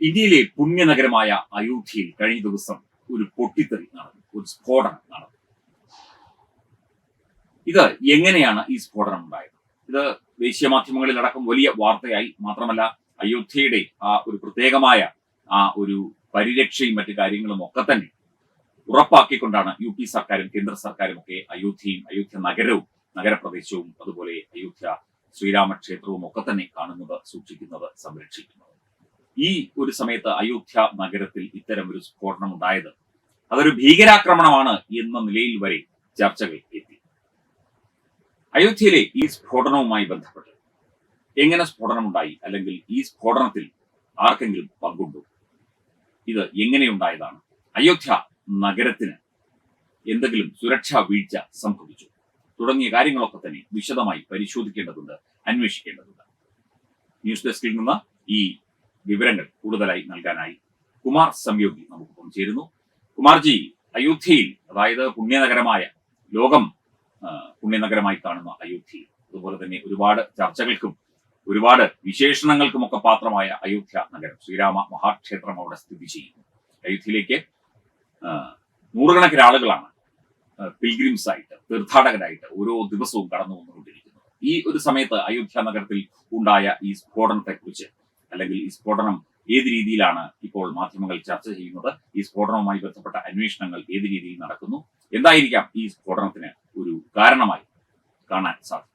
ഇന്ത്യയിലെ പുണ്യനഗരമായ അയോധ്യയിൽ കഴിഞ്ഞ ദിവസം ഒരു പൊട്ടിത്തെറി നടന്നു ഒരു സ്ഫോടനം നടന്നു. ഇത് എങ്ങനെയാണ് ഈ സ്ഫോടനം ഉണ്ടായത്? ഇത് ദേശീയ മാധ്യമങ്ങളിൽ അടക്കം വലിയ വാർത്തയായി മാത്രമല്ല അയോധ്യയുടെ ആ ഒരു പ്രത്യേകമായ ആ ഒരു പരിരക്ഷയും മറ്റു കാര്യങ്ങളും ഒക്കെ തന്നെ ഉറപ്പാക്കിക്കൊണ്ടാണ് യു പി സർക്കാരും കേന്ദ്ര സർക്കാരും ഒക്കെ അയോധ്യയും അയോധ്യ നഗരവും നഗരപ്രദേശവും അതുപോലെ അയോധ്യ ശ്രീരാമക്ഷേത്രവും ഒക്കെ തന്നെ കാണുന്നത് സൂക്ഷിക്കുന്നത് സംരക്ഷിക്കുന്നത്. ഈ ഒരു സമയത്ത് അയോധ്യ നഗരത്തിൽ ഇത്തരം ഒരു സ്ഫോടനം ഉണ്ടായത് അതൊരു ഭീകരാക്രമണമാണ് എന്ന നിലയിൽ വരെ ചർച്ചകൾ എത്തി. അയോധ്യയിലെ ഈ സ്ഫോടനവുമായി ബന്ധപ്പെട്ട് എങ്ങനെ സ്ഫോടനം ഉണ്ടായി അല്ലെങ്കിൽ ഈ സ്ഫോടനത്തിൽ ആർക്കെങ്കിലും പങ്കുണ്ടോ? ഇത് എങ്ങനെയുണ്ടായതാണ്? അയോധ്യ നഗരത്തിന് എന്തെങ്കിലും സുരക്ഷാ വീഴ്ച സംഭവിച്ചു. തുടങ്ങിയ കാര്യങ്ങളൊക്കെ തന്നെ വിശദമായി പരിശോധിക്കേണ്ടതുണ്ട് അന്വേഷിക്കേണ്ടതുണ്ട്. ന്യൂസ് ഡെസ്കിൽ നിന്ന് ഈ വിവരങ്ങൾ കൂടുതലായി നൽകാനായി കുമാർ സംയോഗി നമുക്കൊപ്പം ചേരുന്നു കുമാർജി അയോധ്യയിൽ അതായത് പുണ്യനഗരമായ ലോകം പുണ്യനഗരമായി കാണുന്ന അയോധ്യയിൽ അതുപോലെ തന്നെ ഒരുപാട് ചർച്ചകൾക്കും ഒരുപാട് വിശേഷണങ്ങൾക്കുമൊക്കെ പാത്രമായ അയോധ്യ നഗരം ശ്രീരാമ മഹാക്ഷേത്രം അവിടെ സ്ഥിതി ചെയ്യുന്നു. അയോധ്യയിലേക്ക് നൂറുകണക്കിന് ആളുകളാണ് പിൽഗ്രിംസ് ആയിട്ട് തീർത്ഥാടകരായിട്ട് ഓരോ ദിവസവും കടന്നു വന്നുകൊണ്ടിരിക്കുന്നത് ഈ ഒരു സമയത്ത് അയോധ്യ നഗരത്തിൽ ഉണ്ടായ ഈ സ്ഫോടനത്തെ കുറിച്ച് അല്ലെങ്കിൽ ഈ സ്ഫോടനം ഏത് രീതിയിലാണ് ഇപ്പോൾ മാധ്യമങ്ങൾ ചർച്ച ചെയ്യുന്നത്? ഈ സ്ഫോടനവുമായി ബന്ധപ്പെട്ട അന്വേഷണങ്ങൾ ഏത് രീതിയിൽ നടക്കുന്നു? എന്തായിരിക്കാം ഈ സ്ഫോടനത്തിന് ഒരു കാരണമായി കാണാൻ സാധിക്കും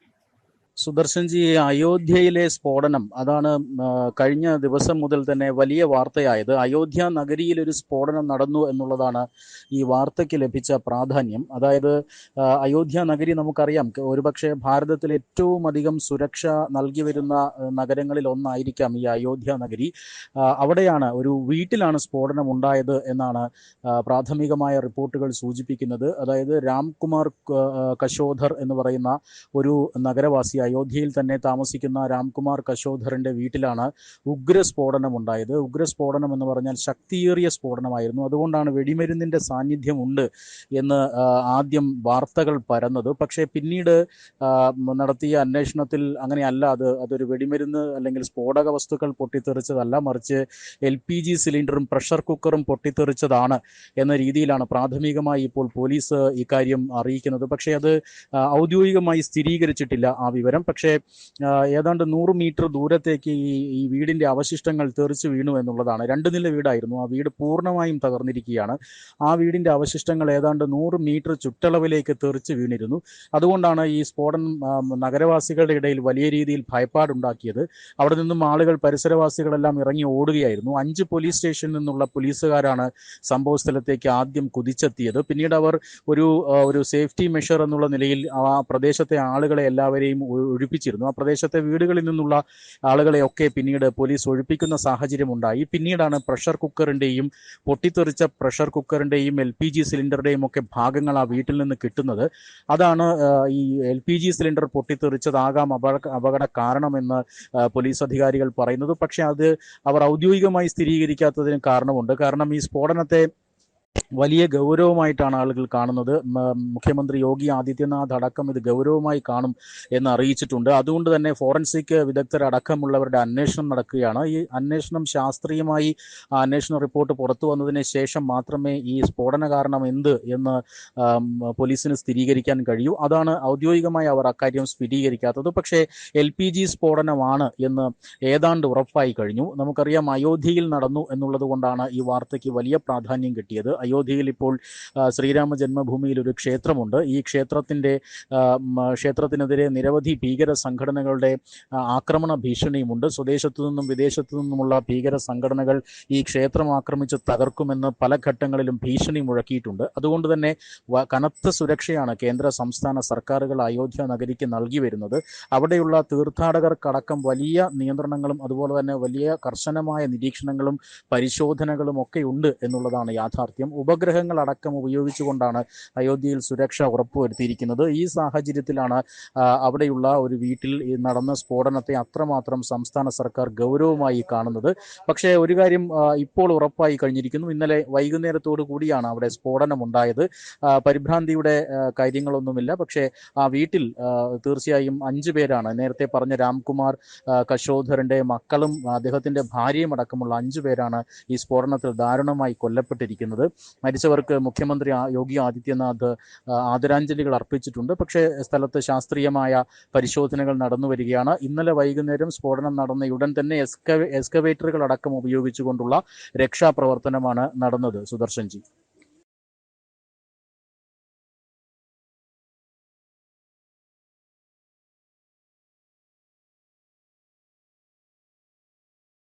സുദർശൻജി അയോധ്യയിലെ സ്ഫോടനം. അതാണ് കഴിഞ്ഞ ദിവസം മുതൽ തന്നെ വലിയ വാർത്തയായത്. അയോധ്യ നഗരിയിൽ ഒരു സ്ഫോടനം നടന്നു എന്നുള്ളതാണ് ഈ വാർത്തയ്ക്ക് ലഭിച്ച പ്രാധാന്യം. അതായത് അയോധ്യ നഗരി നമുക്കറിയാം ഒരുപക്ഷെ ഭാരതത്തിൽ ഏറ്റവും അധികം സുരക്ഷ നൽകി വരുന്ന നഗരങ്ങളിൽ ഒന്നായിരിക്കാം ഈ അയോധ്യ നഗരി. അവിടെയാണ് ഒരു വീട്ടിലാണ് സ്ഫോടനം ഉണ്ടായത് എന്നാണ് പ്രാഥമികമായ റിപ്പോർട്ടുകൾ സൂചിപ്പിക്കുന്നത്. അതായത് രാംകുമാർ കശോധർ എന്ന് പറയുന്ന ഒരു നഗരവാസി അയോധ്യയിൽ തന്നെ താമസിക്കുന്ന രാംകുമാർ കശോധറിന്റെ വീട്ടിലാണ് ഉഗ്ര സ്ഫോടനം ഉണ്ടായത്. ഉഗ്ര സ്ഫോടനം എന്ന് പറഞ്ഞാൽ ശക്തിയേറിയ സ്ഫോടനമായിരുന്നു. അതുകൊണ്ടാണ് വെടിമരുന്നിന്റെ സാന്നിധ്യം ഉണ്ട് എന്ന് ആദ്യം വാർത്തകൾ പരന്നത്. പക്ഷേ പിന്നീട് നടത്തിയ അന്വേഷണത്തിൽ അങ്ങനെയല്ല. അത് അതൊരു വെടിമരുന്ന് അല്ലെങ്കിൽ സ്ഫോടക വസ്തുക്കൾ പൊട്ടിത്തെറിച്ചതല്ല. മറിച്ച് എൽ പി ജി സിലിണ്ടറും പ്രഷർ കുക്കറും പൊട്ടിത്തെറിച്ചതാണ് എന്ന രീതിയിലാണ് പ്രാഥമികമായി ഇപ്പോൾ പോലീസ് ഇക്കാര്യം അറിയിക്കുന്നത്. പക്ഷേ അത് ഔദ്യോഗികമായി സ്ഥിരീകരിച്ചിട്ടില്ല ആ വിവരം. പക്ഷേ ആ, ഏതാണ്ട് നൂറ് മീറ്റർ ദൂരത്തേക്ക് ഈ ഈ വീടിന്റെ അവശിഷ്ടങ്ങൾ തെറിച്ച് വീണു എന്നുള്ളതാണ്. രണ്ട് നില വീടായിരുന്നു. ആ വീട് പൂർണമായും തകർന്നിരിക്കുകയാണ്. ആ വീടിന്റെ അവശിഷ്ടങ്ങൾ ഏതാണ്ട് നൂറ് മീറ്റർ ചുറ്റളവിലേക്ക് തെറിച്ച് വീണിരുന്നു. അതുകൊണ്ടാണ് ഈ സ്ഫോടനം നഗരവാസികളുടെ ഇടയിൽ വലിയ രീതിയിൽ ഭയപ്പാടുണ്ടാക്കിയത്. അവിടെ നിന്നും ആളുകൾ പരിസരവാസികളെല്ലാം ഇറങ്ങി ഓടുകയായിരുന്നു. അഞ്ച് പോലീസ് സ്റ്റേഷനിൽ നിന്നുള്ള പോലീസുകാരാണ് സംഭവ സ്ഥലത്തേക്ക് ആദ്യം കുതിച്ചെത്തിയത്. പിന്നീട് അവർ ഒരു ഒരു സേഫ്റ്റി മെഷർ എന്നുള്ള നിലയിൽ ആ പ്രദേശത്തെ ആളുകളെ എല്ലാവരെയും ഒഴിപ്പിച്ചിരുന്നു. ആ പ്രദേശത്തെ വീടുകളിൽ നിന്നുള്ള ആളുകളെയൊക്കെ പിന്നീട് പോലീസ് ഒഴിപ്പിക്കുന്ന സാഹചര്യം ഉണ്ടായി. പിന്നീടാണ് പ്രഷർ കുക്കറിന്റെയും പൊട്ടിത്തെറിച്ച പ്രഷർ കുക്കറിന്റെയും എൽ പി ജി സിലിണ്ടറുടെയും ഒക്കെ ഭാഗങ്ങൾ ആ വീട്ടിൽ നിന്ന് കിട്ടുന്നത്. അതാണ് ഈ എൽ പി ജി സിലിണ്ടർ പൊട്ടിത്തെറിച്ചതാകാം അപകട അപകട കാരണമെന്ന് പോലീസ് അധികാരികൾ പറയുന്നത്. പക്ഷേ അത് അവർ ഔദ്യോഗികമായി സ്ഥിരീകരിക്കാത്തതിന് കാരണമുണ്ട്. കാരണം ഈ സ്ഫോടനത്തെ വലിയ ഗൗരവമായിട്ടാണ് ആളുകൾ കാണുന്നത്. മുഖ്യമന്ത്രി യോഗി ആദിത്യനാഥ് അടക്കം ഇത് ഗൗരവമായി കാണും എന്ന് അറിയിച്ചിട്ടുണ്ട്. അതുകൊണ്ട് തന്നെ ഫോറൻസിക് വിദഗ്ധരടക്കമുള്ളവരുടെ അന്വേഷണം നടക്കുകയാണ്. ഈ അന്വേഷണം ശാസ്ത്രീയമായി അന്വേഷണ റിപ്പോർട്ട് പുറത്തു വന്നതിന് ശേഷം മാത്രമേ ഈ സ്ഫോടന കാരണം എന്ത് എന്ന് പോലീസിന് സ്ഥിരീകരിക്കാൻ കഴിയൂ. അതാണ് ഔദ്യോഗികമായി അവർ അക്കാര്യം സ്ഥിരീകരിക്കാത്തത്. പക്ഷേ എൽ പി ജി സ്ഫോടനമാണ് എന്ന് ഏതാണ്ട് ഉറപ്പായി കഴിഞ്ഞു. നമുക്കറിയാം അയോധ്യയിൽ നടന്നു എന്നുള്ളത് കൊണ്ടാണ് ഈ വാർത്തയ്ക്ക് വലിയ പ്രാധാന്യം കിട്ടിയത്. അയോധ്യയിൽ ഇപ്പോൾ ശ്രീരാമ ജന്മഭൂമിയിൽ ഒരു ക്ഷേത്രമുണ്ട്. ഈ ക്ഷേത്രത്തിന്റെ ക്ഷേത്രത്തിനെതിരെ നിരവധി ഭീകര സംഘടനകളുടെ ആക്രമണ ഭീഷണിയുമുണ്ട്. സ്വദേശത്തു നിന്നും വിദേശത്തു നിന്നുമുള്ള ഭീകര സംഘടനകൾ ഈ ക്ഷേത്രം ആക്രമിച്ച് തകർക്കുമെന്ന് പല ഘട്ടങ്ങളിലും ഭീഷണി മുഴക്കിയിട്ടുണ്ട്. അതുകൊണ്ട് തന്നെ കനത്ത സുരക്ഷയാണ് കേന്ദ്ര സംസ്ഥാന സർക്കാരുകൾ അയോധ്യ നഗരിക്ക് നൽകി വരുന്നത്. അവിടെയുള്ള തീർത്ഥാടകർക്കടക്കം വലിയ നിയന്ത്രണങ്ങളും അതുപോലെ തന്നെ വലിയ കർശനമായ നിരീക്ഷണങ്ങളും പരിശോധനകളും ഒക്കെ ഉണ്ട് എന്നുള്ളതാണ് യാഥാർത്ഥ്യം. ഉപഗ്രഹങ്ങൾ അടക്കം ഉപയോഗിച്ചുകൊണ്ടാണ് അയോധ്യയിൽ സുരക്ഷ ഉറപ്പുവരുത്തിയിരിക്കുന്നത്. ഈ സാഹചര്യത്തിലാണ് അവിടെയുള്ള ഒരു വീട്ടിൽ നടന്ന സ്ഫോടനത്തെ അത്രമാത്രം സംസ്ഥാന സർക്കാർ ഗൗരവമായി കാണുന്നത്. പക്ഷേ ഒരു കാര്യം ഇപ്പോൾ ഉറപ്പായി കഴിഞ്ഞിരിക്കുന്നു. ഇന്നലെ വൈകുന്നേരത്തോടു കൂടിയാണ് അവിടെ സ്ഫോടനം ഉണ്ടായത് പരിഭ്രാന്തിയുടെ കാര്യങ്ങളൊന്നുമില്ല. പക്ഷേ ആ വീട്ടിൽ തീർച്ചയായും അഞ്ചു പേരാണ്. നേരത്തെ പറഞ്ഞ രാംകുമാർ കശോധരന്റെ മക്കളും അദ്ദേഹത്തിന്റെ ഭാര്യയും അടക്കമുള്ള അഞ്ചു പേരാണ് ഈ സ്ഫോടനത്തിൽ ദാരുണമായി കൊല്ലപ്പെട്ടിരിക്കുന്നത്. മരിച്ചവർക്ക് മുഖ്യമന്ത്രി യോഗി ആദിത്യനാഥ് ആദരാഞ്ജലികൾ അർപ്പിച്ചിട്ടുണ്ട്. പക്ഷേ സ്ഥലത്ത് ശാസ്ത്രീയമായ പരിശോധനകൾ നടന്നു വരികയാണ്. ഇന്നലെ വൈകുന്നേരം സ്ഫോടനം നടന്ന ഉടൻ തന്നെ എസ്കവേ എസ്കവേറ്ററുകൾ അടക്കം ഉപയോഗിച്ചുകൊണ്ടുള്ള രക്ഷാപ്രവർത്തനമാണ് നടന്നത്. സുദർശൻജി